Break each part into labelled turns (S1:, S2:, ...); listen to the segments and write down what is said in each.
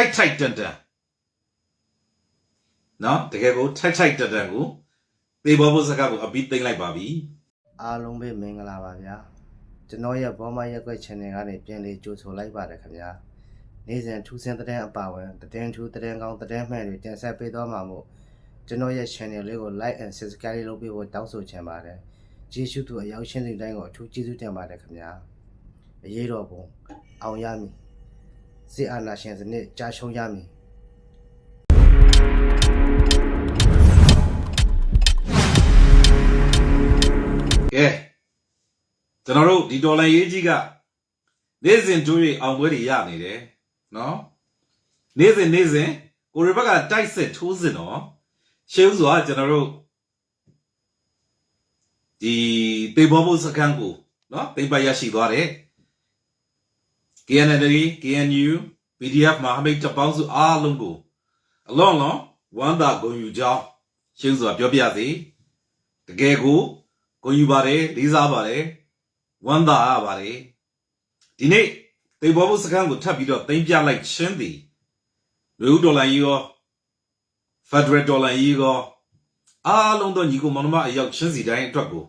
S1: ထိုက်ထိုက်တန်တန်နော်တကယ်ကိုထိုက်ထိုက်တန်တန်ကိုသေဘောဘုစကားကိုအပြီးသိမ့်လိုက်ပါပြီ
S2: အားလုံးပဲမင်္ဂလာပါဗျာကျွန်တော်ရဲ့ဘောမရက်ွက် channel ကနေပြန်လေးကြိုဆိုလိုက်ပါတယ်ခင်ဗျာနေ့စဉ်ထူးဆန်းတဲ့အပါဝင်သတင်းထူးသတင်းကောင်းသတင်းမှန်တွေတင်ဆက်ပေးသွားမှာမို့ကျွန်တော်ရဲ့ channel လေးကို like and subscribe လုပ်ပေးဖို့တောင်းဆိုချင်ပါတယ်ကျေးဇူးတူအရောက်ရှင်းစီတိုင်းကိုအထူးကျေးဇူးတင်ပါတယ်ခင်ဗျာအရေးတော်ပုံအောင်ရမည် စစ်အာဏာရှင်စနစ်ကြာရှုံးရမည်
S1: ကဲကျွန်တော်တို့ဒီဒေါ်လာရေးကြီးကနေ့စဉ်တို့ရအောင်ပွဲတွေရနေတယ်နော်နေ့စဉ်နေ့စဉ်ကိုရီဘက်ကတိုက်စစ်ထိုးစစ်နော်ရှေးဥစွာကျွန်တော်တို့ဒီတေဘောဘုစကန်ကိုနော်တိမ်ပိုက်ရရှိသွားတယ် KNL KNU PDF မဟာမိတ်တပ်ပေါင်းစုအားလုံးကိုအလွန်လွန်ဝမ်းသာဂုဏ်ယူကြောင်းရှင်းစွာပြောပြစေတကယ်ကိုဂုဏ်ယူပါတယ်လေးစားပါတယ်ဝမ်းသာရပါတယ်ဒီနေ့တေဘောဘုစကန်ကိုထပ်ပြီးတော့တင်ပြလိုက်ချင်းသည်လူဦးဒေါ်လာကြီးရောဖက်ဒရယ်ဒေါ်လာကြီးရောအားလုံးသောညီကိုမောင်နှမအရောက်ချင်းစီတိုင်းအတွက်ကို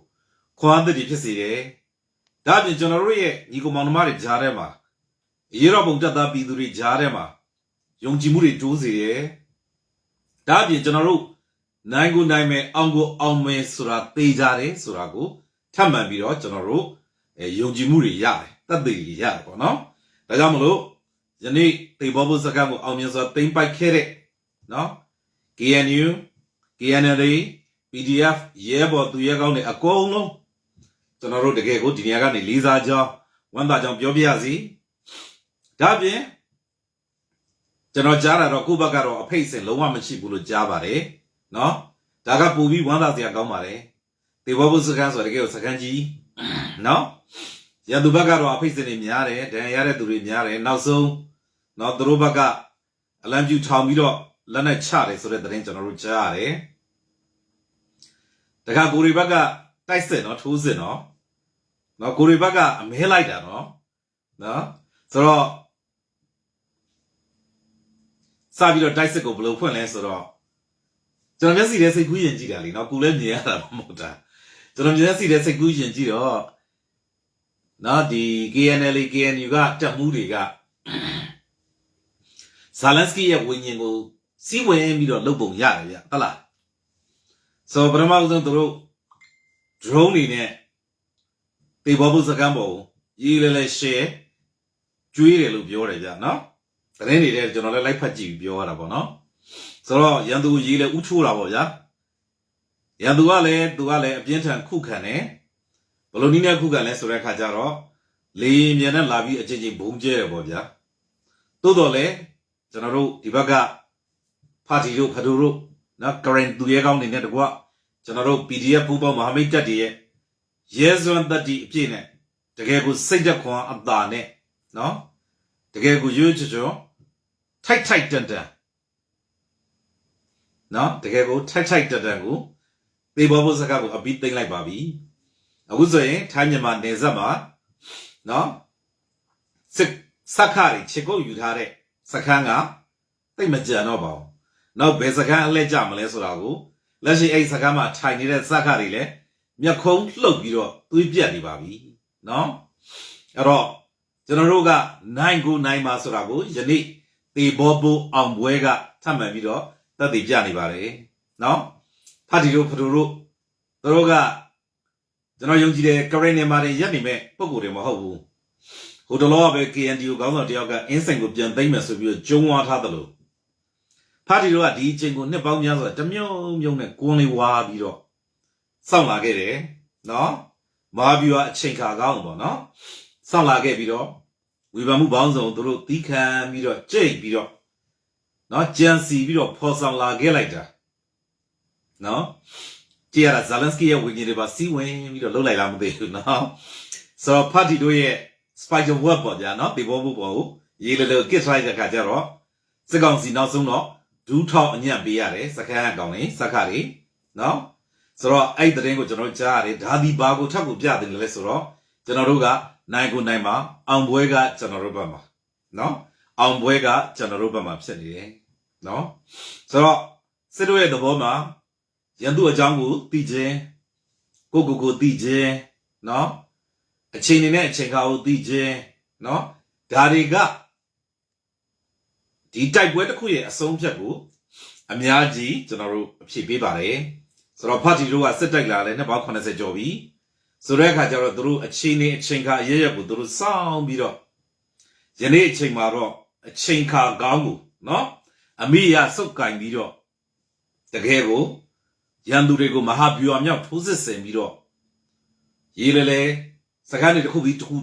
S1: ခွာသတိဖြစ်စေတယ်ဒါအပြင်ကျွန်တော်တို့ရဲ့ညီကိုမောင်နှမတွေကြားထဲမှာ ရေရောပုံတက်သားပြည်သူတွေကြားထဲမှာယုံကြည်မှုတွေတိုးစေတယ်။ဒါအပြင်ကျွန်တော်တို့နိုင်ကိုနိုင်မယ်အောင်ကိုအောင်မယ်ဆိုတာသိကြတယ်ဆိုတာကိုထပ်မံပြီးတော့ကျွန်တော်တို့အဲယုံကြည်မှုတွေရတယ်တတ်သိတွေရတယ်ပေါ့နော်။ဒါကြောင့်မလို့ယနေ့တေဘောဘုစကားကိုအောင်မြင်စွာသိမ့်ပိုက်ခဲ့တဲ့နော် KNU KNL PDF ရဲဘော်သူရဲကောင်းတွေအကုန်လုံးကျွန်တော်တို့တကယ်ကိုဒီနေရာကနေလေးစားကြောင်းဝမ်းသာကြောင်းပြောပြရစီ။ ဒါပြင်ကျွန်တော်ကြားတာတော့ကိုယ့်ဘက်ကတော့အဖိတ်စင်လုံးဝမရှိဘူးလို့ကြားပါတယ်နော်ဒါကပူပြီးဝမ်းသာစရာကောင်းပါတယ်တေဘောဘုစကန်ဆိုတဲ့တကယ်ကိုစကန်ကြီးနော်ရန်သူဘက်ကတော့အဖိတ်စင်တွေများတယ်ဒဏ်ရာရတဲ့သူတွေများတယ်နောက်ဆုံးနော်သူတို့ဘက်ကအလံပြူထောင်ပြီးတော့လက်နဲ့ချတယ်ဆိုတဲ့သတင်းကျွန်တော်တို့ကြားရတယ်တခါကိုရီဘက်ကတိုက်စစ်နော်ထိုးစစ်နော်နော်ကိုရီဘက်ကအမဲလိုက်တာနော်နော်ဆိုတော့ စပြီးတော့တိုက်စစ်ကိုဘယ်လိုဖွင့်လဲဆိုတော့ကျွန်တော်မျက်စိနဲ့စိတ်ကူးရင်ကြည့်တာလीနော်ကိုလည်းမြင်ရတာမဟုတ်တာကျွန်တော်မျက်စိနဲ့စိတ်ကူးရင်ကြည့်တော့နော်ဒီ KNL KNU ကတက်မှုတွေကဇာလန်စကီရဲ့ဝิญဉ်ကိုစီးဝင်ပြီးတော့လုပ်ပုံရတယ်ဗျဟုတ်လားဆိုပထမဆုံးသူတို့ drone တွေနဲ့တေဘောဘုစကံပေါ်ရေးလဲလဲ share ကျွေးတယ်လို့ပြောတယ်ဗျနော် သတင်းတွေတဲ့ကျွန်တော်လည်းလိုက်ဖတ်ကြည့်ပြီးပြောရတာပေါ့နော်ဆိုတော့ရန်သူရေးလဲဥချိုးတာပေါ့ဗျာရန်သူကလည်းသူကလည်းအပြင်းထန်ခုခံတယ်ဘယ်လိုနည်းနဲ့ခုခံလဲဆိုတဲ့အခါကျတော့လေရင်မြန်နဲ့လာပြီးအချင်းချင်းဘုံကျဲတယ်ပေါ့ဗျာတိုးတော်လဲကျွန်တော်တို့ဒီဘက်ကပါတီတို့ဖဒိုတို့နော် current သူရဲကောင်းတွေနဲ့တကွကျွန်တော်တို့ PDF ပူပေါင်းမဟာမိတ်တပ်တွေရဲ့ရဲစွမ်းတက်တီအပြည့်နဲ့တကယ်ကိုစိတ်သက်ခွန်အသာနဲ့နော်တကယ်ကိုရွရွချွချွ ထိုက်ထိုက်တန်တန်နော်တကယ်ကိုထိုက်ထိုက်တန်တန်ကိုသေဘောဘုစကားကိုအပြီးသိမ့်လိုက်ပါပြီအခုဆိုရင်ထိုင်းမြန်မာနယ်စပ်မှာနော်စစ်စက္ခရီချစ်ကုတ်ယူထားတဲ့စခန်းကတိတ်မကြံတော့ပါဘူးနောက်ဘယ်စခန်းအလဲကြမလဲဆိုတာကိုလက်ရှိအဲ့စခန်းမှာထိုင်နေတဲ့စက္ခရီလည်းမျက်ခုံးလှုပ်ပြီးတော့သွေးပြတ်နေပါပြီနော်အဲ့တော့ကျွန်တော်တို့ကနိုင်ကိုနိုင်ပါဆိုတာကိုယနေ့ တေဘောဘိုးအောင်ပွဲကထပ်မှန်ပြီးတော့တက်တည်ပြနေပါတယ်နော်ဖတ်တီတို့ဖတူတို့သူတို့ကကျွန်တော်ယုံကြည်တယ်ကရင်နေမှာတွေရက်နေမဲ့ပုံကိုယ်တွေမဟုတ်ဘူးဟိုတလောကပဲ KNDO ခေါင်းဆောင်တယောက်ကအင်းစိန်ကိုပြန်သိမ့်မယ်ဆိုပြီးတော့ဂျုံဝါထားတယ်လို့ဖတ်တီတို့ကဒီအချိန်ကိုနှစ်ပေါင်းများစွာတမြုံမြုံနဲ့ကွန်းလေးဝါပြီးတော့စောင့်လာခဲ့တယ်နော်မဟာဗျူဟာအချိန်ခါကောင်းပေါ့နော်စောင့်လာခဲ့ပြီးတော့ ဝေဖန်မှုပေါင်းစုံသူတို့သီးခံပြီးတော့ကြိတ်ပြီးတော့နော်ကြံစီပြီးတော့ဖော်ဆောင်လာခဲ့လိုက်တာနော်ကြည်ရတာဇာလန်စကီရဲ့ဝေငင်တွေပါစီးဝင်ပြီးတော့လှုပ်လိုက်လားမသိဘူးနော်ဆိုတော့ဖတ်တီတို့ရဲ့ spider web ပေါ့ဗျာနော်ပေပေါ်ဖို့ပေါ့ဟုတ်ရေးလေလေကစ်ဆိုင်တဲ့ခါကျတော့စစ်ကောင်စီနောက်ဆုံးတော့ဒူးထောက်အညံ့ပေးရတယ်စခန်းအကောင်လေးစခါလေးနော်ဆိုတော့အဲ့တဲ့တင်ကိုကျွန်တော်ကြားရတယ်ဒါဒီဘာကိုထပ်ကိုပြတယ်လဲဆိုတော့ကျွန်တော်တို့က နိုင်ကိုနိုင်မှာအောင်ပွဲကကျွန်တော်တို့ဘက်မှာနော်အောင်ပွဲကကျွန်တော်တို့ဘက်မှာဖြစ်နေတယ်နော်ဆိုတော့စစ်တို့ရဲ့သဘောမှာရန်သူအကြောင်းကိုသိခြင်းကိုကိုကိုသိခြင်းနော်အချိန်နေနဲ့အချိန်ကာကိုသိခြင်းနော်ဒါတွေကဒီတိုက်ပွဲတစ်ခုရဲ့အဆုံးဖြတ်ကိုအများကြီးကျွန်တော်တို့အဖြစ်ပေးပါတယ်ဆိုတော့ဖတ်တီတို့ကစစ်တိုက်လာလဲနှစ်ပေါင်း80ကျော်ပြီ ဆိုတဲ့အခါကျတော့သူတို့အချိန်နေအချိန်ခါအရရက်ကိုသူတို့စောင့်ပြီးတော့ယနေ့အချိန်မှာတော့အချိန်ခါကောင်းကိုနော်အမိရစုပ်ကင်ပြီးတော့တကယ်ကိုရန်သူတွေကိုမဟာဗျူဟာမြောက်ထိုးစစ်ဆင်ပြီးတော့ရေးလေလေစကားတွေတစ်ခုပြီးတစ်ခု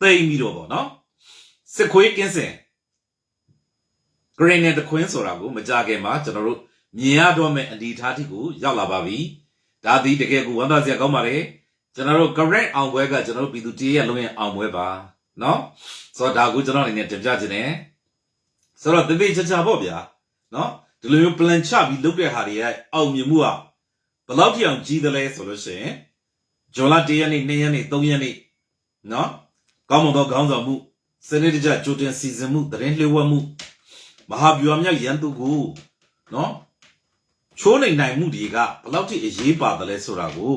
S1: သိမ့်ပြီးတော့ပေါ့နော်စစ်ခွေးကင်းစင် green နဲ့တခွင်းဆိုတာကိုမကြခင်မှာကျွန်တော်တို့မြင်ရတော့မယ့်အနေအထားတိကိုရောက်လာပါပြီဒါသည်တကယ်ကိုဝမ်းသာစရာကောင်းပါတယ် ကျွန်တော်တို့ correct အောင်ပွဲကကျွန်တော်တို့ပြည်သူတည်းရဲ့လုံးရဲ့အောင်ပွဲပါနော်ဆိုတော့ဒါကိုကျွန်တော်အနေနဲ့တင်ပြခြင်းနဲ့ဆိုတော့တပိချာချာပေါ့ဗျာနော်ဒီလိုမျိုး plan ချပြီးလုပ်တဲ့ဟာတွေရဲ့အောင်မြင်မှုကဘယ်လောက်ထိအောင်ကြီးသလဲဆိုလို့ရှိရင်ဂျွန်လာ1ရက်နေ့2ရက်နေ့3ရက်နေ့နော်ကောင်းမွန်သောခေါင်းဆောင်မှုစနစ်တကျကြိုတင်စီစဉ်မှုသတင်းလျှို့ဝှက်မှုမဟာဗျူဟာမြောက်ရန်သူကိုနော်ချိုးနိုင်နိုင်မှုတွေကဘယ်လောက်ထိအရေးပါတယ်လဲဆိုတာကို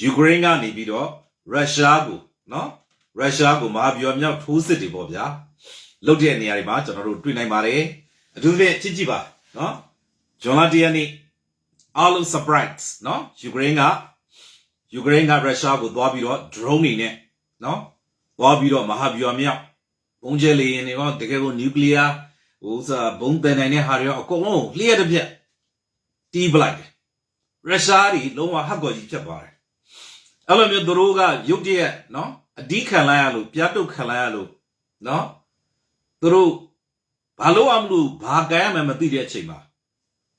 S1: ယူကရိန်းကနေပြီးတော့ရုရှားကိုနော်ရုရှားကိုမဟာဗျူဟာမြောက်ထိုးစစ်တွေပေါ့ဗျာလုတ်တဲ့နေရာတွေမှာကျွန်တော်တို့တွေ့နိုင်ပါတယ်အထူးသဖြင့်ကြည့်ကြည့်ပါနော်ဂျွန်လာတီယန်နီအားလုံး surprise နော်ယူကရိန်းကယူကရိန်းကရုရှားကိုသွားပြီးတော့ drone တွေနဲ့နော်သွားပြီးတော့မဟာဗျူဟာမြောက်ဘုံကျဲလေရင်တွေရောတကယ်ကိုနျူကလ িয়ার ဟိုစားဘုံတန်နိုင်တဲ့ဟာတွေရောအကုန်လုံးလျှက်တစ်ပြက်တီးပလိုက်တယ်ရုရှားတွေလုံးဝဟက်ကော်ကြီးဖြစ်သွားတယ် အဲ့လိုမျိုးသူတို့ကရုတ်တရက်နော်အဒီခံလိုက်ရလို့ပြတ်တုတ်ခံလိုက်ရလို့နော်သူတို့ဘာလို့အောင်လို့ဘာကံရမှန်းမသိတဲ့အချိန်မှာ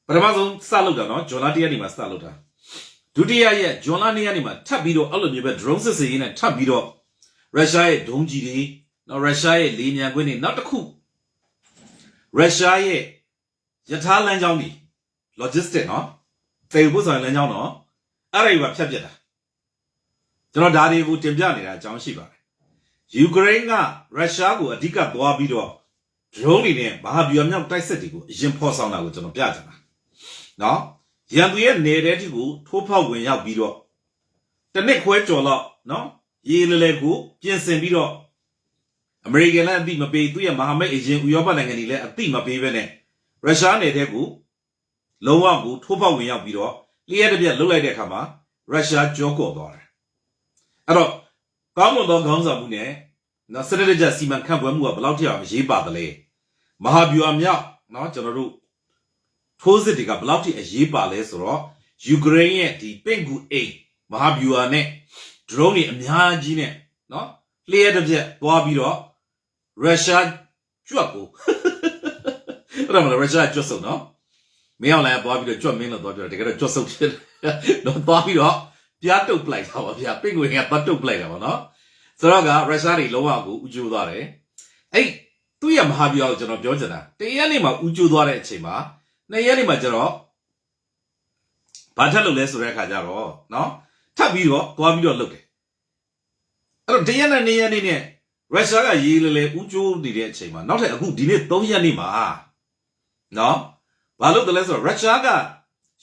S1: ပထမဆုံးစလုပ်တာနော်ဂျွန်လာတရက်နေမှာစလုပ်တာဒုတိယရက်ဂျွန်လာနေရက်နေမှာထပ်ပြီးတော့အဲ့လိုမျိုးပဲ drone စစ်စေးနဲ့ထပ်ပြီးတော့ရုရှားရဲ့ဒုံးကြီးတွေနော်ရုရှားရဲ့လေမြန်ကွင်းတွေနောက်တစ်ခုရုရှားရဲ့ယထာလမ်းကြောင်းတွေ logistic နော်သေဖို့ဆိုရင်လမ်းကြောင်းနော်အဲ့ဒါကြီးပါဖြတ်ပြတ်တာ ကျွန်တော်ဒါတွေကိုတင်ပြနေတာအကြောင်းရှိပါတယ်ယူကရိန်းကရုရှားကိုအဓိကသွားပြီးတော့ drone တွေနဲ့မဟာဗျူဟာမြောက်တိုက်စစ်တွေကိုအရင်ဖော်ဆောင်တာကိုကျွန်တော်ပြချင်တာနော်ရန်သူရဲ့နယ်ထဲတိကိုထိုးဖောက်ဝင်ရောက်ပြီးတော့တစ်နှစ်ခွဲကျော်လောက်နော်ရေလေလေကိုပြင်ဆင်ပြီးတော့အမေရိကန်လည်းအတိမပေးသူရဲ့မဟာမိတ်အရင်ဥရောပနိုင်ငံတွေလည်းအတိမပေးပဲနဲ့ရုရှားနယ်တဲ့ကိုလုံးဝကိုထိုးပေါက်ဝင်ရောက်ပြီးတော့လျှက်တစ်ပြက်လှုပ်လိုက်တဲ့အခါမှာရုရှားကြောကော့သွားတယ် အဲ့တော့ကောင်းမွန်သောခေါင်းဆောင်မှုနဲ့နော်စနစ်တကျစီမံခန့်ခွဲမှုကဘယ်လောက်ထိအောင်အရေးပါသလဲမဟာဗျူဟာမြောက်နော်ကျွန်တော်တို့ထိုးစစ်တွေကဘယ်လောက်ထိအရေးပါလဲဆိုတော့ယူကရိန်းရဲ့ဒီပင့်ကူအိမ်မဟာဗျူဟာနဲ့ drone တွေအများကြီးနဲ့နော်လျှက်တစ်ပြက်သွားပြီးတော့ရုရှားကြွက်ကိုအဲ့ဒါမှလည်းရုရှားကြွက်စုံနော်မင်းအောင်လည်းသွားပြီးတော့ကြွက်မင်းလို့သွားပြီးတော့တကယ်တော့ကြွက်စုံဖြစ်တယ်တော့သွားပြီးတော့ ပြားတုတ်ပလိုက်တာပါဗျာပင့်ငွေကပတ်တုတ်ပလိုက်တာပါနော်ဆိုတော့ကရုရှားတွေလုံးဝကိုဥကျိုးသွားတယ်အဲ့သူ့ရဲ့မဟာဗျူဟာကိုကျွန်တော်ပြောချင်တာတရက်နေ့မှာဥကျိုးသွားတဲ့အချိန်မှာနှစ်ရက်နေ့မှာကျတော့ဘာထက်လို့လဲဆိုတဲ့အခါကျတော့နော်ထပ်ပြီးတော့သွားပြီးတော့လုပ်တယ်အဲ့တော့တရက်နဲ့နှစ်ရက်နေ့နဲ့ရုရှားကရေးလေလေဥကျိုးနေတဲ့အချိန်မှာနောက်ထပ်အခုဒီနေ့3ရက်နေ့မှာနော်ဘာလို့တလဲဆိုတော့ရုရှားက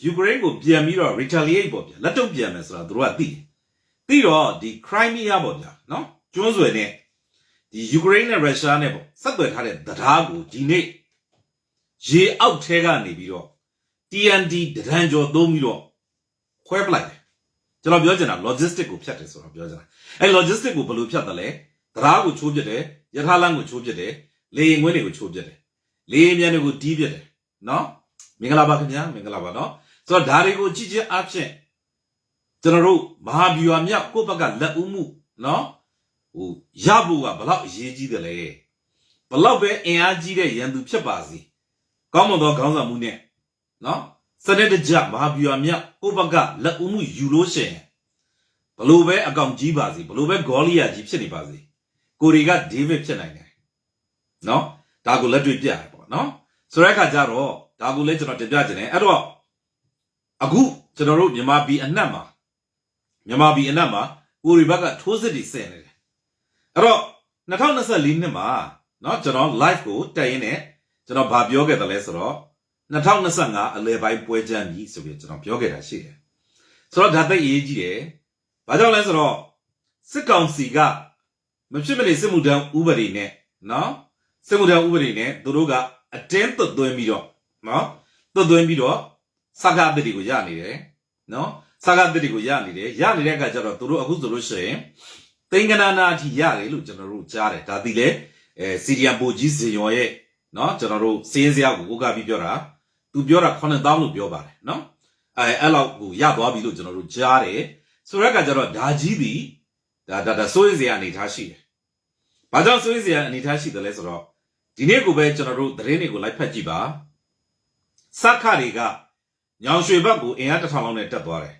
S1: ယူကရိန်းကိုပြန်ပြီးတော့ retaliate ပေါ့ဗျာလက်တုံ့ပြန်မယ်ဆိုတာသူတို့ကသိတယ်ပြီးတော့ဒီ Crimea ပေါ့ဗျာနော်ကျွန်းဆွယ်နဲ့ဒီယူကရိန်းနဲ့ရုရှားနဲ့ပေါ့ဆက်သွယ်ထားတဲ့တရားကိုဒီနေ့ရေအောက်ထဲကနေပြီးတော့ TNT ဒရန်ကျော်သုံးပြီးတော့ခွဲပလိုက်တယ်ကျွန်တော်ပြောချင်တာ logistic ကိုဖြတ်တယ်ဆိုတော့ပြောချင်တာအဲ logistic ကိုဘယ်လိုဖြတ်တယ်လဲတရားကိုချိုးပြစ်တယ်ယထာလန်းကိုချိုးပြစ်တယ်လေရင်ခွင်းတွေကိုချိုးပြစ်တယ်လေရင်မြန်တွေကိုတီးပြစ်တယ်နော်မင်္ဂလာပါခင်ဗျာမင်္ဂလာပါနော် ဆိုတော့ဒါတွေကိုကြည့်ချင်းအဖြစ်ကျွန်တော်တို့မဟာဗျူဟာမြောက်ကိုယ့်ဘက်ကလက်ဦးမှုနော်ဟိုရဖို့ကဘလောက်အရေးကြီးတယ်လဲဘလောက်ပဲအင်အားကြီးတဲ့ရန်သူဖြစ်ပါစေကောင်းမွန်သောခေါင်းဆောင်မှုနဲ့နော်စနစ်တကျမဟာဗျူဟာမြောက်ကိုယ့်ဘက်ကလက်ဦးမှုယူလို့ရှိရင်ဘလို့ပဲအကောင်ကြီးပါစေဘလို့ပဲဂေါလိယကြီးဖြစ်နေပါစေကိုရီကဒေးဗစ်ဖြစ်နိုင်တယ်နော်ဒါကိုလက်တွေ့ပြရတယ်ပေါ့နော်ဆိုတဲ့အခါကျတော့ဒါကိုလည်းကျွန်တော်တင်ပြခြင်းတယ်အဲ့တော့ အခုကျွန်တော်တို့မြန်မာပြည်အနှံ့မှာမြန်မာပြည်အနှံ့မှာကိုရီဘက်ကထိုးစစ်တွေဆင်နေတယ်အဲ့တော့2024နှစ်မှာ เนาะကျွန်တော် live ကိုတက်ရင်းနဲ့ကျွန်တော်ဗာပြောခဲ့တယ်လဲဆိုတော့2025အလဲပိုင်းပွဲချမ်းပြီဆိုပြီးကျွန်တော်ပြောခဲ့တာရှိတယ်ဆိုတော့ဒါသိအရေးကြီးတယ်ဘာကြောင့်လဲဆိုတော့စစ်ကောင်စီကမဖြစ်မနေစစ်မှုထမ်းဥပဒေနဲ့เนาะစစ်မှုထမ်းဥပဒေနဲ့သူတို့ကအတင်းသွတ်သွင်းပြီးတော့เนาะသွတ်သွင်းပြီးတော့ စကားတတိကိုရနေတယ်နော်စကားတတိကိုရနေတယ်ရနေတဲ့အခါကျတော့တို့အခုဆိုလို့ရှိရင်သင်္ကနာနာအထိရတယ်လို့ကျွန်တော်တို့ကြားတယ်ဒါတိလေအဲစီရီယံပိုကြီးဇင်ယောရဲ့နော်ကျွန်တော်တို့စည်ရင်စရာကိုကိုကပြီးပြောတာသူပြောတာ9000လို့ပြောပါတယ်နော်အဲအဲ့လောက်ကိုရသွားပြီလို့ကျွန်တော်တို့ကြားတယ်ဆိုရက်ကကျတော့ဒါကြီးပြီဒါဒါဒါစိုးရိမ်စရာအနေထားရှိတယ်ဘာကြောင့်စိုးရိမ်စရာအနေထားရှိတယ်လဲဆိုတော့ဒီနေ့ကိုပဲကျွန်တော်တို့သတင်းတွေကိုလိုက်ဖက်ကြည့်ပါစက္ခတွေက ညောင်ရွှေဘက်ကိုအင်အားတစ်ထောင်လောက်နဲ့တက်သွားတယ်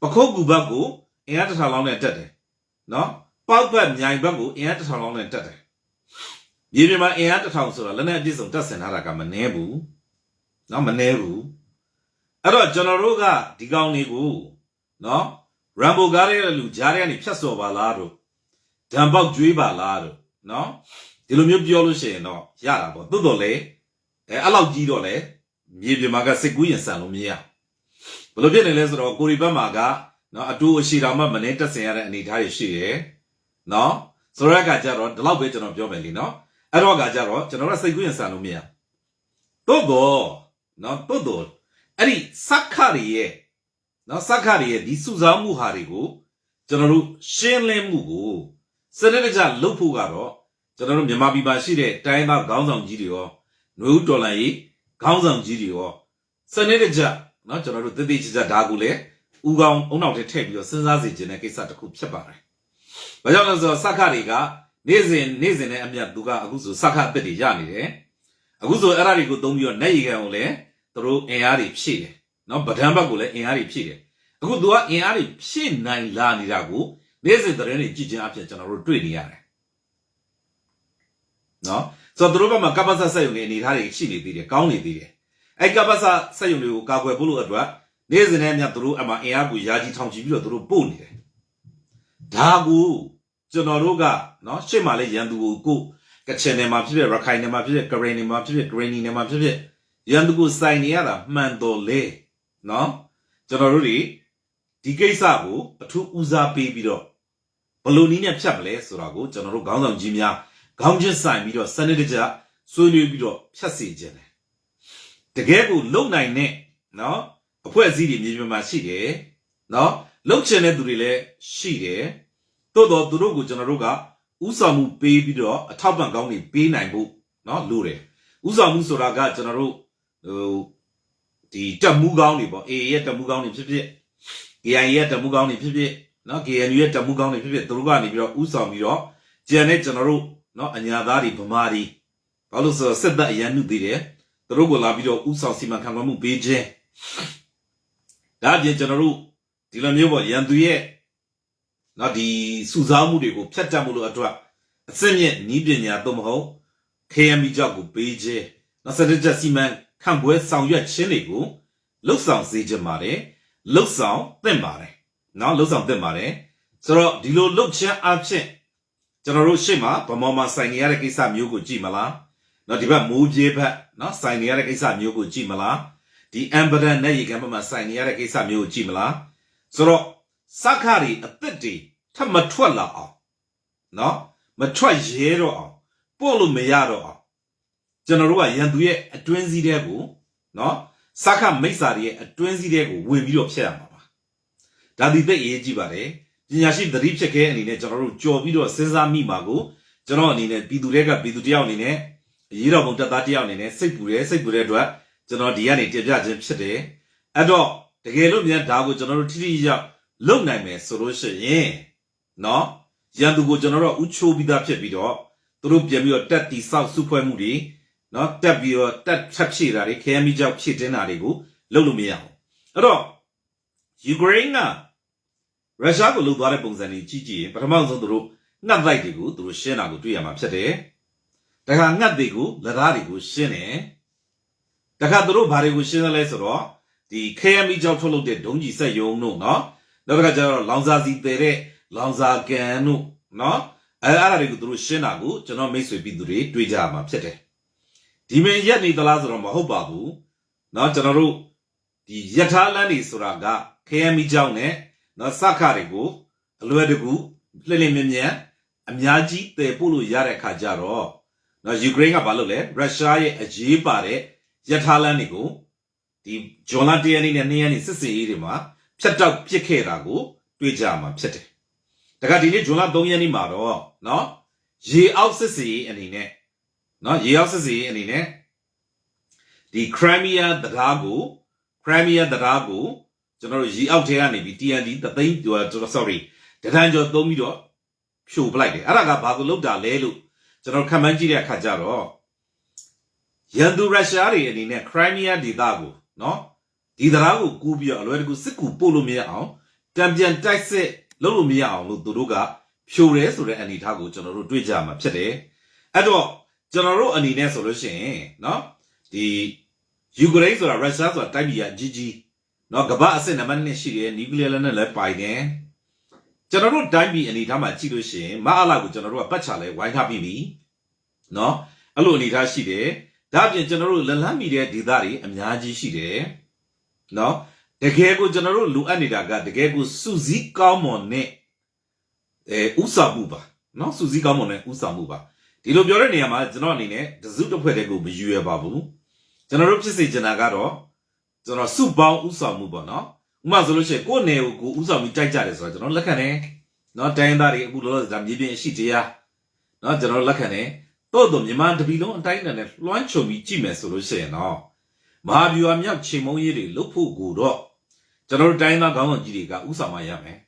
S1: ပခုတ်ကူဘက်ကိုအင်အားတစ်ထောင်လောက်နဲ့တက်တယ်နော်ပေါက်ဘက်မြိုင်ဘက်ကိုအင်အားတစ်ထောင်လောက်နဲ့တက်တယ်မြေပြင်မှာအင်အားတစ်ထောင်ဆိုတာလည်းနဲ့အပြည့်စုံတက်ဆင်ထားတာကမနှဲဘူးနော်မနှဲဘူးအဲ့တော့ကျွန်တော်တို့ကဒီကောင်တွေကိုနော်ရမ်ဘိုကားရဲ့လူကြားထဲကနေဖြတ်စော်ပါလားတို့ဒံပေါက်ကျွေးပါလားတို့နော်ဒီလိုမျိုးပြောလို့ရှိရင်တော့ရတာပေါ့သို့တော်လေအဲအဲ့လောက်ကြီးတော့လေ မြေပြင်မှာကစစ်ကူးရင်ဆန်လို့မရဘယ်လိုဖြစ်နေလဲဆိုတော့ကိုရီဘက်မှာကနော်အတူအရှိတော်မှမနေတက်ဆင်ရတဲ့အနေအထားတွေရှိတယ်နော်ဆိုတော့ကကြတော့ဒီလောက်ပဲကျွန်တော်ပြောမယ်လीနော်အဲ့တော့ကကြတော့ကျွန်တော်ကစိတ်ကူးရင်ဆန်လို့မရတိုးတော့နော်တိုးတော့အဲ့ဒီစက္ခရီရဲ့နော်စက္ခရီရဲ့ဒီစုဆောင်မှုဟာတွေကိုကျွန်တော်တို့ရှင်းလင်းမှုကိုစနစ်တကျလုပ်ဖို့ကတော့ကျွန်တော်တို့မြန်မာပြည်မှာရှိတဲ့တိုင်းသားခေါင်းဆောင်ကြီးတွေရောຫນွေဦးတော်လန်ကြီး ခေါင်းဆောင်ကြီးတွေရောစနစ်တကျနော်ကျွန်တော်တို့တည်တည်ချာချာဒါကိုလည်းဦးကောင်းအုံနောက်ထဲထည့်ပြီးတော့စဉ်းစားစီခြင်းတဲ့ကိစ္စတစ်ခုဖြစ်ပါတယ်။ဘာကြောင့်လဲဆိုတော့စက္ခတွေကနေ့စဉ်နေ့စဉ်နဲ့အမြတ်သူကအခုဆိုစက္ခအစ်တွေရနေတယ်။အခုဆိုအဲ့ဒါတွေကိုသုံးပြီးတော့ net ရီခံကိုလည်းသူတို့အင်အားတွေဖြည့်တယ်။နော်ဗဒံဘက်ကိုလည်းအင်အားတွေဖြည့်တယ်။အခုသူကအင်အားတွေဖြည့်နိုင်လာနေတာကိုနေ့စဉ်သတင်းတွေကြည့်ခြင်းအပြင်ကျွန်တော်တို့တွေ့နေရတယ်။နော် ဆိုတော့သူတို့ဘက်မှာကပ္ပစဆက်ယုံနေအနေထားတွေရှိနေသေးတယ်ကောင်းနေသေးတယ်။အဲ့ကပ္ပစဆက်ယုံတွေကိုကာကွယ်ဖို့လို့အတွက်နေ့စဉ်နဲ့မြတ်သူတို့အမှအင်အားကိုယာကြီးထောင်ချီပြီးတော့သူတို့ပို့နေတယ်ဒါကိုကျွန်တော်တို့ကနော်ရှေ့မှာလဲရန်သူကိုကိုကချင်နယ်မှာဖြစ်ဖြစ်ရခိုင်နယ်မှာဖြစ်ဖြစ်ကရင်နယ်မှာဖြစ်ဖြစ်ဂရင်းနီနယ်မှာဖြစ်ဖြစ်ရန်သူကိုစိုင်နေရတာမှန်တော်လေနော်ကျွန်တော်တို့တွေဒီကိစ္စကိုအထူးဦးစားပေးပြီးတော့ဘယ်လိုနည်းနဲ့ဖြတ်မလဲဆိုတာကိုကျွန်တော်တို့ခေါင်းဆောင်ကြီးများ ခေါင်းချင်းဆိုင်ပြီးတော့စနစ်တကျဆွေးနွေးပြီးတော့ဖြတ်စီခြင်းတယ်တကယ်ကိုလုံနိုင်တဲ့နော်အဖွဲ့အစည်းတွေမြေပြင်မှာရှိတယ်နော်လှုပ်ချင်တဲ့သူတွေလည်းရှိတယ်တိုးတော့သူတို့ကိုကျွန်တော်တို့ကဥဆောင်မှုပေးပြီးတော့အထောက်ပံ့ကောင်းတွေပေးနိုင်ဖို့နော်လိုတယ်ဥဆောင်မှုဆိုတာကကျွန်တော်တို့ဟိုဒီတက်မှုကောင်းတွေပေါ့ AA ရဲ့တက်မှုကောင်းတွေဖြစ်ဖြစ် KI ရဲ့တက်မှုကောင်းတွေဖြစ်ဖြစ်နော် KNU ရဲ့တက်မှုကောင်းတွေဖြစ်ဖြစ်သူတို့ကနေပြီးတော့ဥဆောင်ပြီးတော့ကြံတဲ့ကျွန်တော်တို့ နော်အညာသားတွေဗမာတွေဘာလို့ဆိုတော့စစ်တပ်အရန်နုသေးတယ်သူတို့ကိုလာပြီးတော့ဥဆောင်စီမံခန့်ခွဲမှုပေးခြင်းဒါအပြင်ကျွန်တော်တို့ဒီလိုမျိုးပေါ့ရန်သူရဲ့နော်ဒီစုစားမှုတွေကိုဖျက်တက်မှုလို့အတွက်အစစ်မြင့်နီးပညာသို့မဟုတ် KMB ကြောက်ကိုပေးခြင်းနော်စတဲ့ချက်စီမံခန့်ပွဲဆောင်ရွက်ခြင်းတွေကိုလှုပ်ဆောင်စေခြင်းပါတယ်လှုပ်ဆောင်သင့်ပါတယ်နော်လှုပ်ဆောင်သင့်ပါတယ်ဆိုတော့ဒီလိုလှုပ်ခြင်းအဖြစ် ကျွန်တော်တို့ရှေ့မှာဗမော်မှာစိုင်နေရတဲ့ကိစ္စမျိုးကိုကြည့်မလားနော်ဒီဘက်မိုးပြေးဘက်နော်စိုင်နေရတဲ့ကိစ္စမျိုးကိုကြည့်မလားဒီအမ်ဘဒန်နဲ့ရေကမ်းဘက်မှာစိုင်နေရတဲ့ကိစ္စမျိုးကိုကြည့်မလားဆိုတော့စက္ခရီအသစ်တွေထပ်မထွက်လာအောင်နော်မထွက်ရဲတော့အောင်ပို့လို့မရတော့အောင်ကျွန်တော်တို့ကရန်သူရဲ့အတွင်းစည်းတဲ့ကိုနော်စက္ခမိစ္ဆာတွေရဲ့အတွင်းစည်းတဲ့ကိုဝင်ပြီးတော့ဖျက်ရမှာပါဒါဒီသိအရေးကြီးပါတယ် ပညာရှိသတိဖြစ်ခဲအနေနဲ့ကျွန်တော်တို့ကြော်ပြီးတော့စဉ်းစားမိမှာကိုကျွန်တော်အနေနဲ့ပြည်သူတွေကပြည်သူတယောက်အနေနဲ့အရေးတော်ပုံတပ်သားတယောက်အနေနဲ့စိတ်ပူတယ်စိတ်ပူတဲ့အတွက်ကျွန်တော်ဒီကနေတင်ပြခြင်းဖြစ်တယ်အဲ့တော့တကယ်လို့မြန်ဒါကိုကျွန်တော်တို့ထိထိရောက်လုံနိုင်မယ်ဆိုလို့ရှိရင်နော်ရန်သူကိုကျွန်တော်တို့ဥချိုးပြီးသားဖြစ်ပြီးတော့သူတို့ပြန်ပြီးတော့တက်တီဆောက်စုဖွဲ့မှုတွေနော်တက်ပြီးတော့တက်ထပ်ဖြည့်တာတွေခဲမီကြောက်ဖြည့်တင်းတာတွေကိုလုပ်လို့မရအောင်အဲ့တော့ယူကရိန်းက ရုရှားကိုလှုပ်သွားတဲ့ပုံစံတွေကြီးကြီးရင်ပထမဆုံးသူတို့ငှက်လိုက်တွေကိုသူတို့ရှင်းတာကိုတွေ့ရမှာဖြစ်တယ်။တခါငှက်တွေကိုလက်သားတွေကိုရှင်းတယ်။တခါသူတို့ဘာတွေကိုရှင်းသလဲဆိုတော့ဒီ KME ကြောင့်ထုတ်လုပ်တဲ့ဒုံးကြီးဆက်ယုံတို့နော်။နောက်တစ်ခါကျတော့လောင်စာစီတည်တဲ့လောင်စာကန်တို့နော်။အဲအဲ့ဒါတွေကိုသူတို့ရှင်းတာကိုကျွန်တော်မိတ်ဆွေပြည်သူတွေတွေ့ကြရမှာဖြစ်တယ်။ဒီမင်းရက်နေသလားဆိုတော့မဟုတ်ပါဘူး။နော်ကျွန်တော်တို့ဒီယထာလန်းနေဆိုတာက KME ကြောင့်နဲ့ နော်စခတွေကိုအလွယ်တကူလှလျင်မြန်မြန်အများကြီးတည်ပို့လို့ရတဲ့အခါကျတော့နော်ယူကရိန်းကဘာလုပ်လဲရုရှားရဲ့အရေးပါတဲ့ရထားလမ်းတွေကိုဒီဂျွန်လာတရနေ့နဲ့နေ့ရက်နေ့စစ်စင်ရေးတွေမှာဖြတ်တောက်ပစ်ခဲ့တာကို တွေ့ကြမှာဖြစ်တယ်။ဒါကဒီနေ့ဂျွန်လာ3ရက်နေ့မှာတော့နော်ရေအောက်စစ်စင်ရေးအနေနဲ့နော်ရေအောက်စစ်စင်ရေးအနေနဲ့ဒီခရိုင်းမီးယားတံတားကိုခရိုင်းမီးယားတံတားကို ကျွန်တော်တို့ရေအောက်ထဲကနေပြီး TND သသိန်းကျွန်တော် sorry တထန်ကျော်သုံးပြီးတော့ဖြိုပလိုက်တယ်အဲ့ဒါကဘာကိုလုပ်တာလဲလို့ကျွန်တော်ခံမှန်းကြည့်တဲ့အခါကျတော့ရန်သူရုရှားတွေအနေနဲ့ Crimea ဒေသကိုနော်ဒီသလားကိုကူးပြီးတော့အလွယ်တကူစစ်ကူပို့လို့မရအောင်တံပြန်တိုက်စစ်လုပ်လို့မရအောင်လို့သူတို့ကဖြိုတယ်ဆိုတဲ့အနေထားကိုကျွန်တော်တို့တွေ့ကြမှာဖြစ်တယ်အဲ့တော့ကျွန်တော်တို့အနေနဲ့ဆိုလို့ရှိရင်နော်ဒီယူကရိန်းဆိုတာရုရှားဆိုတာတိုက်ပြည်အကြီးကြီး နော်ကမ္ဘာအဆင့်နံပါတ်1ရှိတယ်နျူကလ িয়ার လက်နက်လည်းပိုင်တယ်ကျွန်တော်တို့တိုင်းပြည်အနေထားမှာကြည့်လို့ရှိရင်မအားလာကိုကျွန်တော်တို့ကပတ်ချလဲဝိုင်းထားပြီးပြီနော်အဲ့လိုအနေထားရှိတယ်ဒါပြင်ကျွန်တော်တို့လလန်းမီတဲ့ဒေသတွေအများကြီးရှိတယ်နော်တကယ်ကိုကျွန်တော်တို့လူအပ်နေတာကတကယ်ကိုစုစည်းကောင်းမွန်တဲ့အဲဥစားမှုပါနော်စုစည်းကောင်းမွန်တဲ့ဥစားမှုပါဒီလိုပြောတဲ့နေရာမှာကျွန်တော်အနေနဲ့တစုတစ်ဖွဲ့တည်းကိုမယူရပါဘူးကျွန်တော်တို့ဖြစ်စေချင်တာကတော့ ကျွန်တော်စုပေါင်းဥစားမှုပေါ့နော်ဥပမာဆိုလို့ရှိရင်ကိုယ့်နယ်ကိုကိုဥစားမှုတိုက်ကြတယ်ဆိုတော့ကျွန်တော်လက်ခံတယ်နော်တိုင်းသားတွေအခုလောလောဆယ်ဒါမြေပြင်ရှိတရားနော်ကျွန်တော်လက်ခံတယ်တော့တော့မြန်မာတပီလုံးအတိုင်းအတာနဲ့လွှမ်းခြုံပြီးကြည့်မယ်ဆိုလို့ရှိရင်တော့မဟာဗျူဟာမြောက်ချိန်မုံရေးတွေလုတ်ဖို့ကိုတော့ကျွန်တော်တို့တိုင်းသားခေါင်းဆောင်ကြီးတွေကဥဆောင်မရမယ်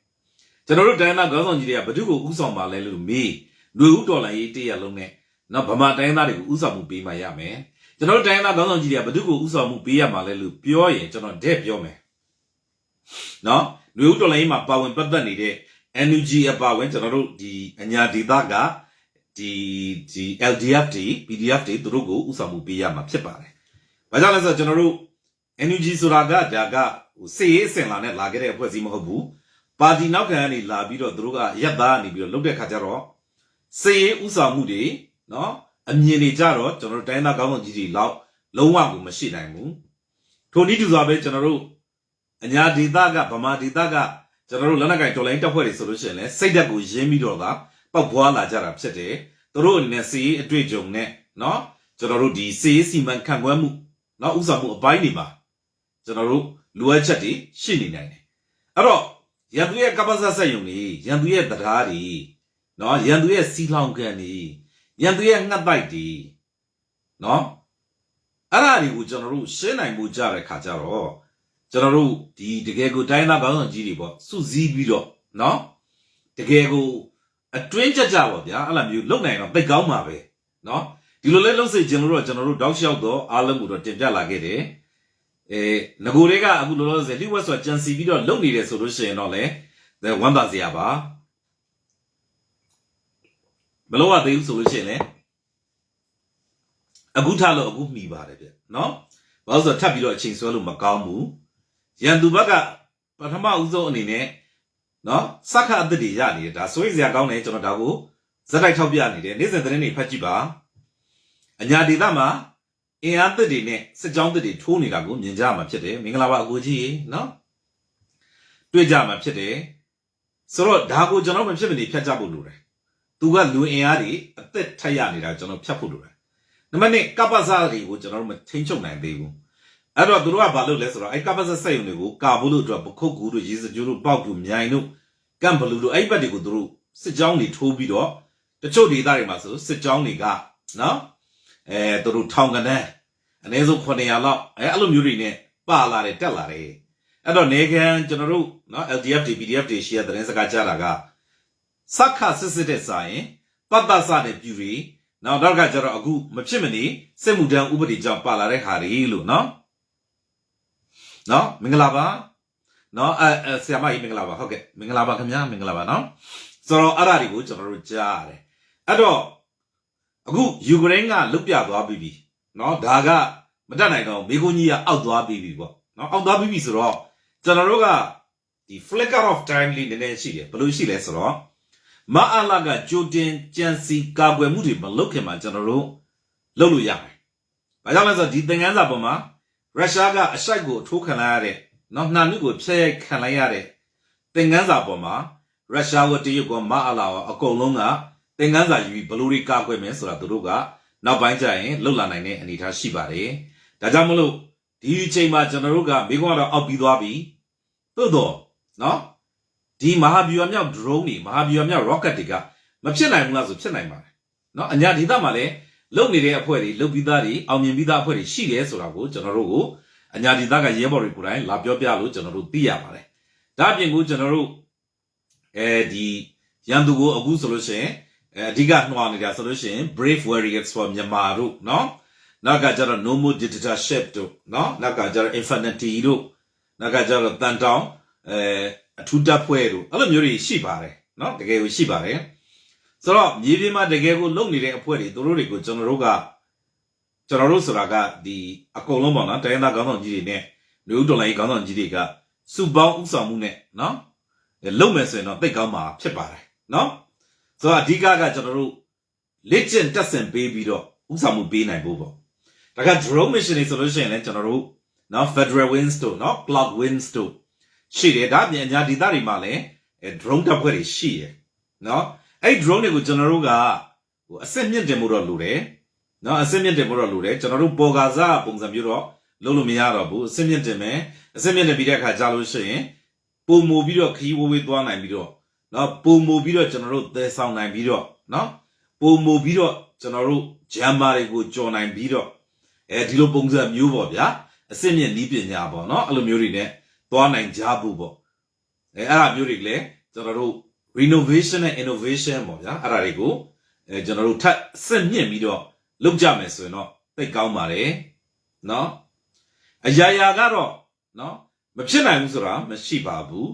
S1: ကျွန်တော်တို့တိုင်းသားခေါင်းဆောင်ကြီးတွေကဘယ်သူကိုဥဆောင်ပါလဲလို့မေးလူဦးတော်လိုင်းရေးတည့်ရလုံးနဲ့နော်ဗမာတိုင်းသားတွေကိုဥဆောင်မှုပေးမှရမယ် ကျွန်တော်တို့တိုင်းသားခေါင်းဆောင်ကြီးတွေကဘယ်သူကိုဥဆောင်မှုပေးရမှာလဲလို့ပြောရင်ကျွန်တော်တဲ့ပြောမယ်နော်လူဦးတော်လိုင်းရေးမှာပါဝင်ပတ်သက်နေတဲ့ NUG အပါဝင်ကျွန်တော်တို့ဒီအညာဒေသကဒီဒီ LDF တွေ PDF တွေသူတို့ကိုဥဆောင်မှုပေးရမှာဖြစ်ပါတယ်။ဘာကြောင့်လဲဆိုတော့ကျွန်တော်တို့ NUG ဆိုတာကဒါကဟိုစေရေးအစဉ်လာနဲ့လာခဲ့တဲ့အဖွဲ့အစည်းမဟုတ်ဘူး။ပါတီနောက်ခံကနေလာပြီးတော့သူတို့ကရက်သားနေပြီးတော့လုပ်တဲ့ခါကျတော့စေရေးဥဆောင်မှုတွေနော် အမြင်တွေကြတော့ကျွန်တော်တို့တိုင်းသားကောင်းဆောင်ကြီးတွေလောက်လုံးဝကိုမရှိနိုင်ဘူး။ထိုနည်းတူစွာပဲကျွန်တော်တို့အညာဒေသကဗမာဒေသကကျွန်တော်တို့လက်နက်ကင်တော်လိုင်းတပ်ဖွဲ့တွေဆိုလို့ရှိရင်လည်းစိတ်ဓာတ်ကိုရင်းပြီးတော့က ပောက်ပွားလာကြတာဖြစ်တယ်သူတို့အနေနဲ့စီးအတွေ့အကြုံနဲ့เนาะကျွန်တော်တို့ဒီစီးစီမံခန့်ခွဲမှုเนาะဥဆောင်မှုအပိုင်းတွေမှာကျွန်တော်တို့လိုအပ်ချက်တွေရှိနေနိုင်တယ်အဲ့တော့ရန်သူရဲ့ကပ္ပစဆက်ယုံတွေရန်သူရဲ့တရားတွေเนาะရန်သူရဲ့စီလောင်ကန်တွေ ရန်သူရဲ့ငှက်ပိုက်ဒီနော်အဲ့ဒါတွေကိုကျွန်တော်တို့ရှင်းနိုင်မှုကြတဲ့ခါကျတော့ကျွန်တော်တို့ဒီတကယ်ကိုတိုင်းသားဘောင်းဆောင်ကြီးတွေပေါ့စုစည်းပြီးတော့နော်တကယ်ကိုအတွင်းကြကြပါဗျာအဲ့လိုမျိုးလုံနိုင်တော့ပိတ်ကောင်းပါပဲနော်ဒီလိုလဲလုံစေခြင်းလို့တော့ကျွန်တော်တို့တောက်လျှောက်တော့အားလုံးကိုတော့တင်ပြလာခဲ့တယ်အဲငကိုတွေကအခုလောလောဆယ်လျှို့ဝှက်ဆိုကြံစီပြီးတော့လုံနေတယ်ဆိုလို့ရှိရင်တော့လေဝမ်းသာစရာပါ မလို့ရသေးဘူးဆိုလို့ရှိရင်လည်းအခုထလို့အခုမှီပါတယ်ဗျနော်ဘာလို့ဆိုတော့ထပ်ပြီးတော့အချိန်ဆွဲလို့မကောင်းဘူးရန်သူဘက်ကပထမဦးဆုံးအနေနဲ့နော်စက္ခအသစ်တွေရနေတယ်ဒါဆိုရင်ဇာကောင်းတယ်ကျွန်တော်ဒါကိုဇက်တိုက်ထောက်ပြနေတယ်နေ့စဉ်သတင်းတွေဖတ်ကြည့်ပါအညာဒေသမှာအင်အားသစ်တွေနဲ့စစ်ကြောင်းသစ်တွေထိုးနေတာကိုမြင်ကြမှာဖြစ်တယ်မင်္ဂလာပါအကိုကြီးနော်တွေ့ကြမှာဖြစ်တယ်ဆိုတော့ဒါကိုကျွန်တော်မဖြစ်မနေဖြတ်ကြဖို့လိုတယ် သူကလူအင်အားတွေအသက်ထက်ရနေတာကျွန်တော်ဖြတ်ဖို့လိုတယ်နံပါတ်1ကပ္ပစာတွေကိုကျွန်တော်တို့မထိန်းချုပ်နိုင်သေးဘူးအဲ့တော့သူတို့ကဘာလုပ်လဲဆိုတော့အဲ့ကပ္ပစက်စက်ယုံတွေကိုကာဘူးလို့အတွက်ပခုတ်ကူတို့ရေစကြိုးတို့ပေါက်တူမြိုင်တို့ကမ်ဘလူတို့အဲ့ဘက်တွေကိုသူတို့စစ်ကြောင်းတွေထိုးပြီးတော့တချို့ဒေသတွေမှာဆိုစစ်ကြောင်းတွေကနော်အဲသူတို့ထောင်ကနန်းအနည်းဆုံး900လောက်အဲအဲ့လိုမျိုးတွေနဲ့ပါလာတယ်တက်လာတယ်အဲ့တော့နေကန်ကျွန်တော်တို့နော် LDF တွေ PDF တွေရှီရတဲ့စကားကြတာက စက္ခစစ်စစ်တဲ့စာရင်ပတ်သက်စတဲ့ပြူတွေနောက်တော့ကကျတော့အခုမဖြစ်မနေစစ်မှုထမ်းဥပဒေကြောင့်ပါလာတဲ့ဟာတွေလို့နော်နော်မင်္ဂလာပါနော်အဲအဲဆရာမကြီးမင်္ဂလာပါဟုတ်ကဲ့မင်္ဂလာပါခင်ဗျာမင်္ဂလာပါနော်ဆိုတော့အဲ့ဒါတွေကိုကျွန်တော်တို့ကြားရတယ်အဲ့တော့အခုယူကရိန်းကလွတ်ပြသွားပြီပြီနော်ဒါကမတတ်နိုင်တော့မေကွန်ကြီးကအောက်သွားပြီပြီပေါ့နော်အောက်သွားပြီပြီဆိုတော့ကျွန်တော်တို့ကဒီ flicker of time လေးနည်းနည်းရှိတယ်ဘယ်လိုရှိလဲဆိုတော့ မအားလာကကြိုတင်ကြံစီကာကွယ်မှုတွေမလုပ်ခင်မှာကျွန်တော်တို့လုပ်လို့ရမယ်။ဘာကြောင့်လဲဆိုတော့ဒီသင်ခန်းစာပေါ်မှာရုရှားကအရှိုက်ကိုအထိုးခံလိုက်ရတဲ့နော်နှာနုကိုဖျက်ရိုက်ခံလိုက်ရတဲ့သင်ခန်းစာပေါ်မှာရုရှားကတရုတ်ကမအားလာရောအကုန်လုံးကသင်ခန်းစာယူပြီးဘယ်လိုတွေကာကွယ်မယ်ဆိုတာသူတို့ကနောက်ပိုင်းကျရင်လှုပ်လာနိုင်တဲ့အနေအထားရှိပါတယ်။ဒါကြောင့်မလို့ဒီအချိန်မှာကျွန်တော်တို့ကမိကွန်းကတော့အောက်ပြီးသွားပြီ။သို့တော့နော် ဒီမဟာဗျူဟာမြောက် drone တွေမဟာဗျူဟာမြောက် rocket တွေကမဖြစ်နိုင်ဘူးလားဆိုဖြစ်နိုင်ပါတယ်။နော်အညာဒေသမှာလည်းလုံနေတဲ့အဖွဲ့တွေလုံပြီးသားတွေအောင်မြင်ပြီးသားအဖွဲ့တွေရှိတယ်ဆိုတာကိုကျွန်တော်တို့ကိုအညာဒေသကရဲဘော်တွေကိုယ်တိုင်လာပြောပြလို့ကျွန်တော်တို့သိရပါတယ်။ဒါအပြင်ကိုကျွန်တော်တို့အဲဒီရန်သူကိုအခုဆိုလို့ရှိရင်အဲအဓိကနှွာနေတာဆိုလို့ရှိရင် Brave Warriors for Myanmar တို့နော်နောက်ကကျတော့ No More Dictatorship တို့နော်နောက်ကကျတော့ Infinity တို့နောက်ကကျတော့တန်တောင်အဲ အထူးတပ်ဖွဲ့တို့အဲ့လိုမျိုးတွေရှိပါတယ်နော်တကယ်ကိုရှိပါတယ်ဆိုတော့မြေပြင်မှာတကယ်ကိုလုံနေတဲ့အဖွဲ့တွေသူတို့တွေကိုကျွန်တော်တို့ကကျွန်တော်တို့ဆိုတာကဒီအကုန်လုံးပေါ့နော်တိုင်းဒေသခေါင်းဆောင်ကြီးတွေနဲ့လူဦးတော်လိုင်းခေါင်းဆောင်ကြီးတွေကစုပေါင်းဥဆောင်မှုနဲ့နော်လုံမယ်ဆိုရင်တော့တိတ်ကောင်းမှာဖြစ်ပါတယ်နော်ဆိုတော့အဓိကကကျွန်တော်တို့လက်ကျင့်တက်ဆင်ပေးပြီးတော့ဥဆောင်မှုပေးနိုင်ဖို့ပေါ့ဒါက drone mission တွေဆိုလို့ရှိရင်လည်းကျွန်တော်တို့နော် federal wings တို့နော် cloud wings တို့ ရှိတယ်ဒါအပြင်ညာဒေသတွေမှာလည်းအဲ drone တပ်ဖွဲ့တွေရှိရယ်နော်အဲ့ drone တွေကိုကျွန်တော်တို့ကဟိုအစစ်မြင့်တင်မှုတော့လိုတယ်နော်အစစ်မြင့်တင်မှုတော့လိုတယ်ကျွန်တော်တို့ပေါ်ကာစားပုံစံမျိုးတော့လုပ်လို့မရတော့ဘူးအစစ်မြင့်တင်မယ်အစစ်မြင့်တင်ပြီးတဲ့အခါကြာလို့ရှိရင်ပုံမူပြီးတော့ခီးဝေးဝေးသွားနိုင်ပြီးတော့နော်ပုံမူပြီးတော့ကျွန်တော်တို့သယ်ဆောင်နိုင်ပြီးတော့နော်ပုံမူပြီးတော့ကျွန်တော်တို့ဂျမ်မာတွေကိုကြော်နိုင်ပြီးတော့အဲဒီလိုပုံစံမျိုးပေါ့ဗျာအစစ်မြင့်ဤပညာပေါ့နော်အဲ့လိုမျိုးတွေနဲ့ သွားနိုင်ကြဘူးပေါ့အဲအဲ့ဒါမျိုးတွေလည်းကျွန်တော်တို့ renovation နဲ့ innovation ပေါ့ဗျာအဲ့ဒါတွေကိုအဲကျွန်တော်တို့ထပ်အစစ်မြင့်ပြီးတော့လုပ်ကြမယ်ဆိုရင်တော့သိကောင်းပါတယ်เนาะအရာရာကတော့เนาะ မဖြစ်နိုင်ဘူးဆိုတာမရှိပါဘူး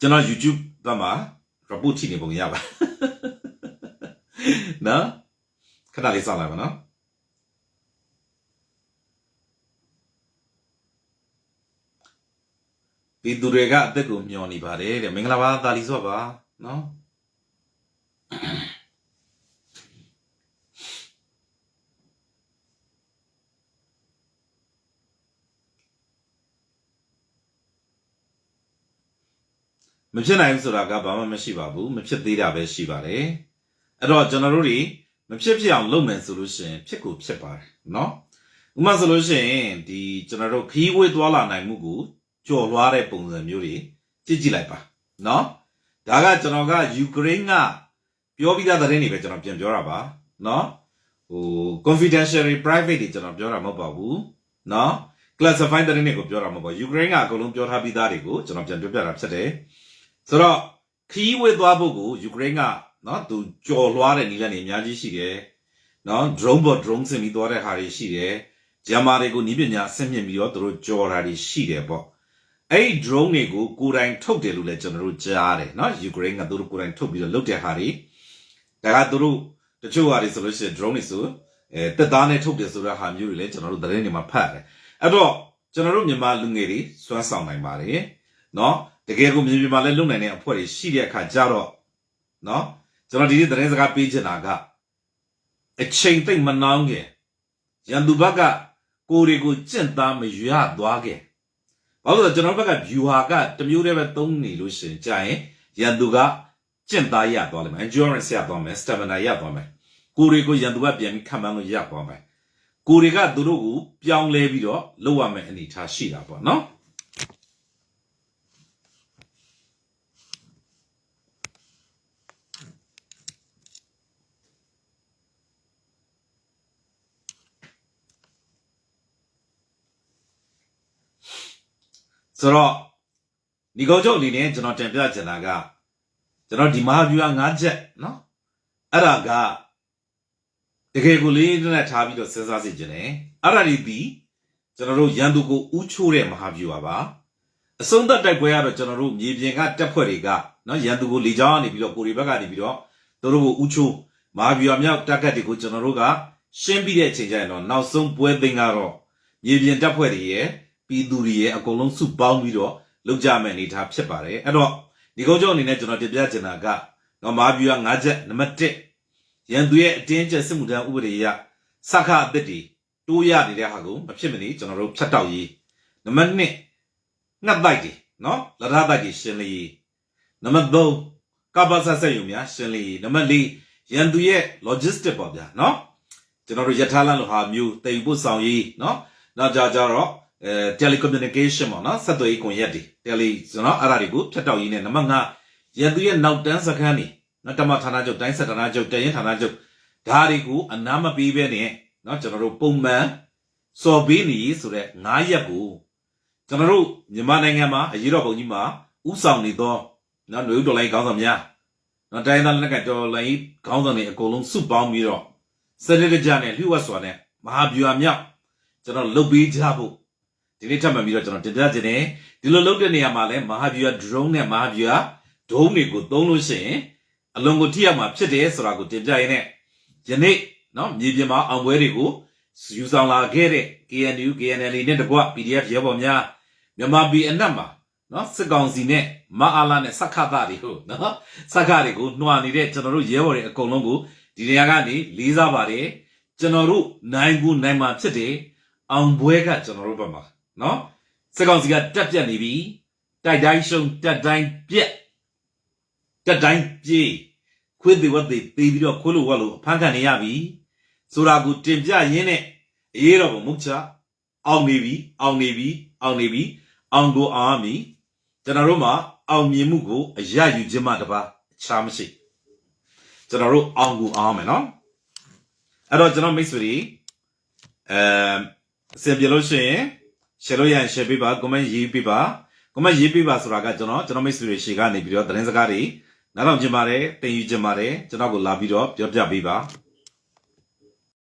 S1: ကျွန်တော် YouTube ဘက်မှာ report ချိနေပုံရပါနော်ခဏလေးစောင့်လိုက်ပါနော် ဒီသူတွေကအသက်ကိုမျောနေပါတယ်တဲ့မင်္ဂလာပါတာလီစောပါနော် မဖြစ်နိုင်ဘူးဆိုတာကဘာမှမရှိပါဘူးမဖြစ်သေးတာပဲရှိပါတယ်အဲ့တော့ကျွန်တော်တို့တွေမဖြစ်ဖြစ်အောင်လုပ်မယ်ဆိုလို့ရှိရင်ဖြစ်ကိုဖြစ်ပါတယ်เนาะဥပမာဆိုလို့ရှိရင်ဒီကျွန်တော်တို့ခီးဝေးသွားလာနိုင်မှုကို ကြော်လွှားတဲ့ပုံစံမျိုးတွေကြည့်ကြည့်လိုက်ပါနော်ဒါကကျွန်တော်ကယူကရိန်းကပြောပြီးသားသတင်းတွေပဲကျွန်တော်ပြန်ပြောတာပါနော်ဟို confidential private တွေကျွန်တော်ပြောတာမဟုတ်ပါဘူးနော် classified သတင်းတွေကိုပြောတာမဟုတ်ပါဘူးယူကရိန်းကအကုန်လုံးပြောထားပြီးသားတွေကိုကျွန်တော်ပြန်ပြောပြတာဖြစ်တယ်ဆိုတော့ခီးဝေသွားဖို့ကိုယူကရိန်းကနော်သူကြော်လွှားတဲ့နည်းလမ်းတွေအများကြီးရှိတယ်နော် drone bot drone ဆင်ပြီးသွားတဲ့ဟာတွေရှိတယ်ဂျမားတွေကိုနည်းပညာဆင့်မြင့်ပြီးတော့သူတို့ကြော်တာတွေရှိတယ်ပေါ့ အဲ့ဒီ drone တွေကိုကိုယ်တိုင်ထုတ်တယ်လို့လည်းကျွန်တော်တို့ကြားတယ်နော်ယူကရိန်းကသူတို့ကိုယ်တိုင်ထုတ်ပြီးတော့လုပ်တဲ့ဟာတွေဒါကသူတို့တချို့ဟာတွေဆိုလို့ရှိရင် drone တွေဆိုအဲတက်သားနဲ့ထုတ်တယ်ဆိုတဲ့ဟာမျိုးတွေလည်းကျွန်တော်တို့သတင်းတွေမှာဖတ်ရတယ်အဲ့တော့ကျွန်တော်တို့မြန်မာလူငယ်တွေစွမ်းဆောင်နိုင်ပါတယ်နော် တကယ်ကိုမြေပြင်မှာလည်းလုံနိုင်တဲ့အဖွဲ့တွေရှိတဲ့အခါကျတော့เนาะကျွန်တော်ဒီနေ့သတင်းစကားပေးချင်တာကအချိန်သိမ့်မနှောင်းခင်ရန်သူဘက်ကကိုယ်တွေကိုကြင့်သားမရွရသွားခင် ဘာလို့လဲဆိုတော့ကျွန်တော်ဘက်က view ဟာကတစ်မျိုးတည်းပဲသုံးနေလို့ရှရင်ကြာရင်ရန်သူကကြင့်သားရသွားလိမ့်မယ် endurance ရသွားမယ် stamina ရသွားမယ်ကိုယ်တွေကိုရန်သူကပြန်ပြီးခံမှန်းလို့ရသွားမယ်ကိုယ်တွေကသူတို့ကိုပြောင်းလဲပြီးတော့လုပ်ရမယ်အနေထားရှိတာပေါ့နော် ဆိုတော့ဒီကောချုပ်အနေနဲ့ကျွန်တော်တင်ပြချင်တာကကျွန်တော်ဒီမဟာဗျူဟာ၅ချက်နော်အဲ့ဒါကတကယ်ကိုလေးနဲ့ထားပြီးတော့စဉ်းစားစေချင်တယ်အဲ့ဒါဒီဒီကျွန်တော်တို့ရန်သူကိုဥချိုးတဲ့မဟာဗျူဟာပါအဆုံးသတ်တိုက်ပွဲကတော့ကျွန်တော်တို့မြေပြင်ကတက်ဖွဲ့တွေကနော်ရန်သူကိုလေကြောင်းကနေပြီးတော့ကိုရီဘက်ကနေပြီးတော့တို့တို့ကိုဥချိုးမဟာဗျူဟာမြောက်တက်ကတ်တွေကိုကျွန်တော်တို့ကရှင်းပြီးတဲ့အချိန်ကျရင်တော့နောက်ဆုံးပွဲသိမ်းကတော့မြေပြင်တက်ဖွဲ့တွေရဲ့ ပြည်သူတွေရဲ့အကုန်လုံးစုပေါင်းပြီးတော့လုပ်ကြမယ့်အနေအထားဖြစ်ပါတယ်အဲ့တော့ဒီကုန်းချုပ်အနေနဲ့ကျွန်တော်တင်ပြချင်တာကနော်မဟာဗျူဟာ၅ချက်နံပါတ်1ရန်သူရဲ့အတင်းကျပ်စစ်မှုထမ်းဥပဒေအရစခအသစ်တွေတိုးရနေတဲ့ဟာကိုမဖြစ်မနေကျွန်တော်တို့ဖြတ်တောက်ရေးနံပါတ်2ငှက်တိုက်တွေနော်လရတိုက်တွေရှင်းလင်းရေးနံပါတ်3ကပ္ပဆက်ဆက်ယူများရှင်းလင်းရေးနံပါတ်4ရန်သူရဲ့ logistic ပေါ့ဗျာနော်ကျွန်တော်တို့ယထာလန်လိုဟာမျိုးတိမ်ပို့ဆောင်ရေးနော်နောက်ကြကြတော့ အဲ telecommunication ပေါ့နော်ဆက်သွယ်ရေးကွန်ရက်တွေ tele ကျွန်တော်အဲ့ဒါတွေကိုဖြတ်တောက်ရေးနဲ့နံပါတ်5ရန်သူရဲ့နောက်တန်းစခန်းတွေနော်တမဌာနချုပ်တိုင်းဆက်ဌာနချုပ်တရင်ဌာနချုပ်ဒါတွေကိုအနာမပေးဘဲနဲ့နော်ကျွန်တော်တို့ပုံမှန်စော်ပေးနေဆိုတဲ့9ရက်ကိုကျွန်တော်တို့မြန်မာနိုင်ငံမှာအရေးတော်ပုံကြီးမှာဥဆောင်နေသောနော်လူတော်လိုင်းခေါင်းဆောင်များနော်တိုင်းသားလက်ကတော်လိုင်းခေါင်းဆောင်တွေအကုန်လုံးစုပေါင်းပြီးတော့စရရကြနဲ့လျှို့ဝှက်စွာနဲ့မဟာဗျူဟာမြောက်ကျွန်တော်လုတ်ပေးကြဖို့ ဒီနေ့ထပ်မှန်ပြီးတော့ကျွန်တော်တင်ပြခြင်းနဲ့ဒီလိုလုတ်တဲ့နေရာမှာလဲမဟာဗျူဟာ drone နဲ့မဟာဗျူဟာဒုံးတွေကိုသုံးလို့ရှိရင်အလွန်ကိုထိရောက်မှာဖြစ်တယ်ဆိုတာကိုတင်ပြရင်းနဲ့ယနေ့နော်မြေပြင်မှာအောင်ပွဲတွေကိုယူဆောင်လာခဲ့တဲ့ KNU KNL နဲ့တကွ PDF ရဲဘော်များမြန်မာပြည်အနှံ့မှာနော်စစ်ကောင်စီနဲ့မအားလာနဲ့စက္ခသတွေဟုတ်နော်စက္ခတွေကိုနှွာနေတဲ့ကျွန်တော်တို့ရဲဘော်တွေအကုန်လုံးကိုဒီနေရာကနေလေးစားပါတယ်ကျွန်တော်တို့နိုင်ဘူးနိုင်မှာဖြစ်တယ်အောင်ပွဲကကျွန်တော်တို့ဘက်မှာ နော်စစ်ကောင်စီကတက်ပြက်နေပြီတိုက်တိုင်းရှုံတက်တိုင်းပြက်တက်တိုင်းပြေးခွေးသေးဝတ်သေးသေးပြီးတော့ခွေးလိုဝက်လိုအဖမ်းခံနေရပြီဆိုတာကိုတင်ပြရင်းနဲ့အေးတော့မုတ်ချအောင်နေပြီအောင်နေပြီအောင်နေပြီအောင်ကိုအောင်ရမည်ကျွန်တော်တို့မှာအောင်မြင်မှုကိုအရယူခြင်းမှတပါအခြားမရှိကျွန်တော်တို့အောင်ကိုအောင်ရမယ်နော်အဲ့တော့ကျွန်တော်မိတ်ဆွေတွေအဲအစင်ပြလို့ရှိရင် share လို့ရရင် share ပေးပါ comment ရေးပေးပါ comment ရေးပေးပါဆိုတာကကျွန်တော်ကျွန်တော်မိတ်ဆွေတွေရှေ့ကနေပြီးတော့သတင်းစကားတွေနားထောင်ကြပါတယ်တင်ယူကြပါတယ်ကျွန်တော်ကိုလာပြီးတော့ပြောပြပေးပါ